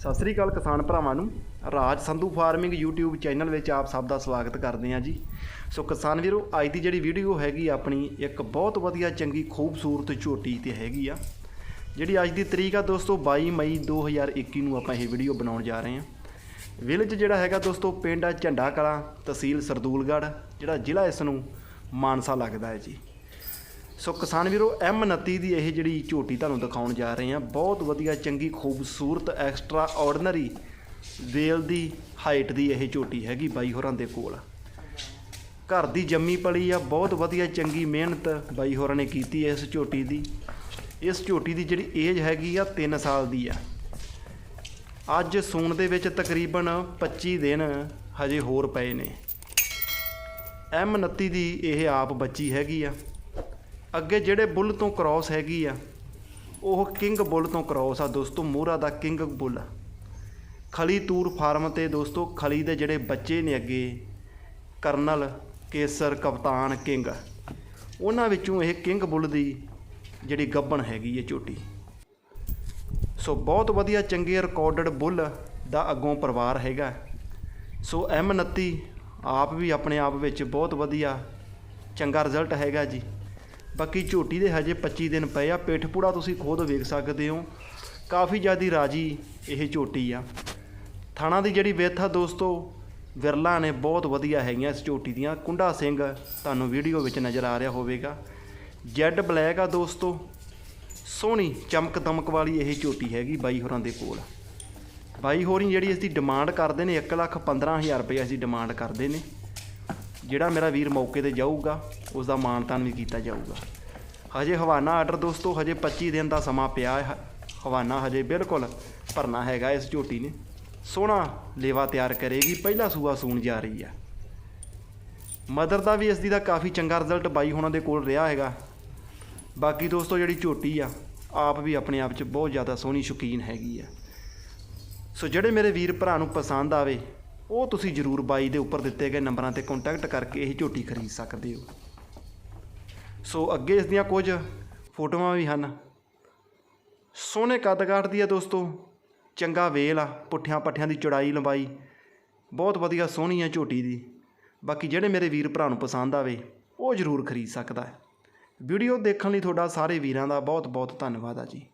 ਸਤਿ ਸ੍ਰੀ ਅਕਾਲ ਕਿਸਾਨ ਭਰਾਵਾਂ ਨੂੰ। Raj Sandhu farming YouTube channel ਵਿੱਚ ਆਪ ਸਭ ਦਾ ਸਵਾਗਤ ਕਰਦੇ ਹਾਂ ਜੀ। ਸੋ ਕਿਸਾਨ ਵੀਰੋ, ਅੱਜ ਦੀ ਜਿਹੜੀ ਵੀਡੀਓ ਹੈਗੀ ਆਪਣੀ, ਇੱਕ ਬਹੁਤ ਵਧੀਆ, ਚੰਗੀ, ਖੂਬਸੂਰਤ ਝੋਟੀ ਤੇ ਹੈਗੀ ਆ। ਜਿਹੜੀ ਅੱਜ ਦੀ ਤਰੀਕ ਆ ਦੋਸਤੋ 22 ਮਈ 2021 ਨੂੰ ਆਪਾਂ ਇਹ ਵੀਡੀਓ ਬਣਾਉਣ ਜਾ ਰਹੇ ਹਾਂ। ਵਿਲੇਜ ਜਿਹੜਾ ਹੈਗਾ ਦੋਸਤੋ, ਪਿੰਡ ਆ ਝੰਡਾ ਕਲਾਂ, ਤਹਿਸੀਲ ਸਰਦੂਲਗੜ੍ਹ, ਜਿਹੜਾ ਜ਼ਿਲ੍ਹਾ ਇਸ ਨੂੰ ਮਾਨਸਾ ਲੱਗਦਾ ਹੈ ਜੀ। ਸੋ ਕਿਸਾਨ ਵੀਰੋ, M29 ਦੀ ਇਹ ਜਿਹੜੀ ਝੋਟੀ ਤੁਹਾਨੂੰ ਦਿਖਾਉਣ ਜਾ ਰਹੇ ਹਾਂ। ਬਹੁਤ ਵਧੀਆ, ਚੰਗੀ, ਖੂਬਸੂਰਤ ਐਕਸਟਰਾ ਆਰਡੀਨਰੀ ਵੇਲ ਦੀ ਹਾਈਟ ਦੀ ਇਹ ਝੋਟੀ ਹੈਗੀ ਬਾਈ ਹੋਰਾਂ ਦੇ ਕੋਲ। ਘਰ ਦੀ ਜੰਮੀ ਪਲੀ ਆ, ਬਹੁਤ ਵਧੀਆ, ਚੰਗੀ ਮਿਹਨਤ ਬਾਈ ਹੋਰਾਂ ਨੇ ਕੀਤੀ ਹੈ ਇਸ ਝੋਟੀ ਦੀ। ਇਸ ਝੋਟੀ ਦੀ ਜਿਹੜੀ ਏਜ ਹੈਗੀ ਆ 3 ਸਾਲ ਦੀ ਆ। ਅੱਜ ਸੂਣ ਦੇ ਵਿੱਚ ਤਕਰੀਬਨ 25 ਦਿਨ ਹਜੇ ਹੋਰ ਪਏ ਨੇ। M29 ਦੀ ਇਹ ਆਪ ਬੱਚੀ ਹੈਗੀ ਆ। ਅੱਗੇ ਜਿਹੜੇ ਬੁੱਲ ਤੋਂ ਕ੍ਰਾਸ ਹੈਗੀ ਆ, ਉਹ ਕਿੰਗ ਬੁੱਲ ਤੋਂ ਕ੍ਰਾਸ ਆ ਦੋਸਤੋ, ਮੋਹਰਾ ਦਾ ਕਿੰਗ ਬੁੱਲ। ਖਲੀ ਤੂਰ ਫਾਰਮ ਤੇ ਦੋਸਤੋ, ਖਲੀ ਦੇ ਜਿਹੜੇ ਬੱਚੇ ਨੇ ਅੱਗੇ, ਕਰਨਲ, ਕੇਸਰ, ਕਪਤਾਨ, ਕਿੰਗ। ਉਹਨਾਂ ਵਿੱਚੋਂ ਇਹ ਕਿੰਗ ਬੁੱਲ ਦੀ ਜਿਹੜੀ ਗੱਬਣ ਹੈਗੀ ਹੈ ਝੋਟੀ ਸੋ ਬਹੁਤ ਵਧੀਆ ਚੰਗੇ ਰਿਕਾਰਡਡ ਬੁੱਲ ਦਾ ਅੱਗੋਂ ਪਰਿਵਾਰ ਹੈਗਾ। ਸੋ M29 ਆਪ ਵੀ ਆਪਣੇ ਆਪ ਵਿੱਚ ਬਹੁਤ ਵਧੀਆ ਚੰਗਾ ਰਿਜ਼ਲਟ ਹੈਗਾ ਜੀ। ਬਾਕੀ ਝੋਟੀ ਦੇ ਹਜੇ 25 ਦਿਨ ਪਏ ਆ, ਪਿੱਠ ਪੂੜਾ ਤੁਸੀਂ ਖੁਦ ਵੇਖ ਸਕਦੇ ਹੋ। ਕਾਫੀ ਜ਼ਿਆਦੀ ਰਾਜੀ ਇਹ ਝੋਟੀ ਆ। ਥਾਣਾ ਦੀ ਜਿਹੜੀ ਵਿੱਥ ਆ ਦੋਸਤੋ, ਵਿਰਲਾ ਨੇ ਬਹੁਤ ਵਧੀਆ ਹੈਗੀਆਂ ਇਸ ਝੋਟੀ ਦੀਆਂ। ਕੁੰਡਾ ਸਿੰਘ ਤੁਹਾਨੂੰ ਵੀਡੀਓ ਵਿੱਚ ਨਜ਼ਰ ਆ ਰਿਹਾ ਹੋਵੇਗਾ। ਜੈਡ ਬਲੈਕ ਆ ਦੋਸਤੋ, ਸੋਹਣੀ ਚਮਕ ਦਮਕ ਵਾਲੀ ਇਹ ਝੋਟੀ ਹੈਗੀ ਬਾਈ ਹੋਰਾਂ ਦੇ ਕੋਲ। ਬਾਈ ਹੋਰੀ ਜਿਹੜੀ ਇਸ ਦੀ ਡਿਮਾਂਡ ਕਰਦੇ ਨੇ 1 ਲੱਖ 15000 ਰੁਪਏ ਇਸ ਦੀ ਡਿਮਾਂਡ ਕਰਦੇ ਨੇ। ਜਿਹੜਾ ਮੇਰਾ ਵੀਰ ਮੌਕੇ ਤੇ ਜਾਊਗਾ ਉਸ ਦਾ ਮਾਨਤਾਨ ਵੀ ਕੀਤਾ ਜਾਊਗਾ। ਹਜੇ ਹਵਾਨਾ ਆਰਡਰ ਦੋਸਤੋ, ਹਜੇ 25 ਦਿਨ ਦਾ ਸਮਾਂ ਪਿਆ ਹੈ। ਹਵਾਨਾ ਹਜੇ ਬਿਲਕੁਲ ਭਰਨਾ ਹੈਗਾ ਇਸ ਝੋਟੀ ਨੇ। ਸੋਹਣਾ ਲੇਵਾ ਤਿਆਰ ਕਰੇਗੀ, ਪਹਿਲਾ ਸੂਆ ਸੂਣ ਜਾ ਰਹੀ ਆ ਮਦਰ ਦਾ ਵੀ ਇਸ ਦੀ ਦਾ ਕਾਫੀ ਚੰਗਾ ਰਿਜ਼ਲਟ ਬਾਈ ਹੋਣਾ ਦੇ ਕੋਲ ਰਿਹਾ ਹੈਗਾ। ਬਾਕੀ ਦੋਸਤੋ, ਜਿਹੜੀ ਝੋਟੀ ਆ, ਆਪ ਵੀ ਆਪਣੇ ਆਪ 'ਚ ਬਹੁਤ ਜ਼ਿਆਦਾ ਸੋਹਣੀ ਸ਼ੌਕੀਨ ਹੈਗੀ ਆ। ਸੋ ਜਿਹੜੇ ਮੇਰੇ ਵੀਰ ਭਰਾ ਨੂੰ ਪਸੰਦ ਆਵੇ ਉਹ ਤੁਸੀਂ ਜਰੂਰ ਬਾਈ ਦੇ ਉੱਪਰ ਦਿੱਤੇ ਗਏ ਨੰਬਰਾਂ ਤੇ ਕੰਟੈਕਟ ਕਰਕੇ ਇਹ ਝੋਟੀ ਖਰੀਦ ਸਕਦੇ ਹੋ। ਸੋ ਅੱਗੇ ਇਸ ਦੀਆਂ ਕੁਝ ਫੋਟੋਆਂ ਵੀ ਹਨ। ਸੋਹਣੇ ਕੱਦ ਕਾਠਦੀ ਆ ਦੋਸਤੋ। ਚੰਗਾ ਵੇਲ ਆ, ਪੁੱਠਿਆਂ ਪੱਠਿਆਂ ਦੀ ਚੌੜਾਈ ਲੰਬਾਈ। ਬਹੁਤ ਵਧੀਆ ਸੋਹਣੀ ਆ ਝੋਟੀ ਦੀ। ਬਾਕੀ ਜਿਹੜੇ ਮੇਰੇ ਵੀਰ ਭਰਾ ਨੂੰ ਪਸੰਦ ਆਵੇ, ਉਹ ਜ਼ਰੂਰ ਖਰੀਦ ਸਕਦਾ ਹੈ। ਵੀਡੀਓ ਦੇਖਣ ਲਈ ਤੁਹਾਡਾ ਸਾਰੇ ਵੀਰਾਂ ਦਾ ਬਹੁਤ ਬਹੁਤ ਧੰਨਵਾਦ ਆ ਜੀ।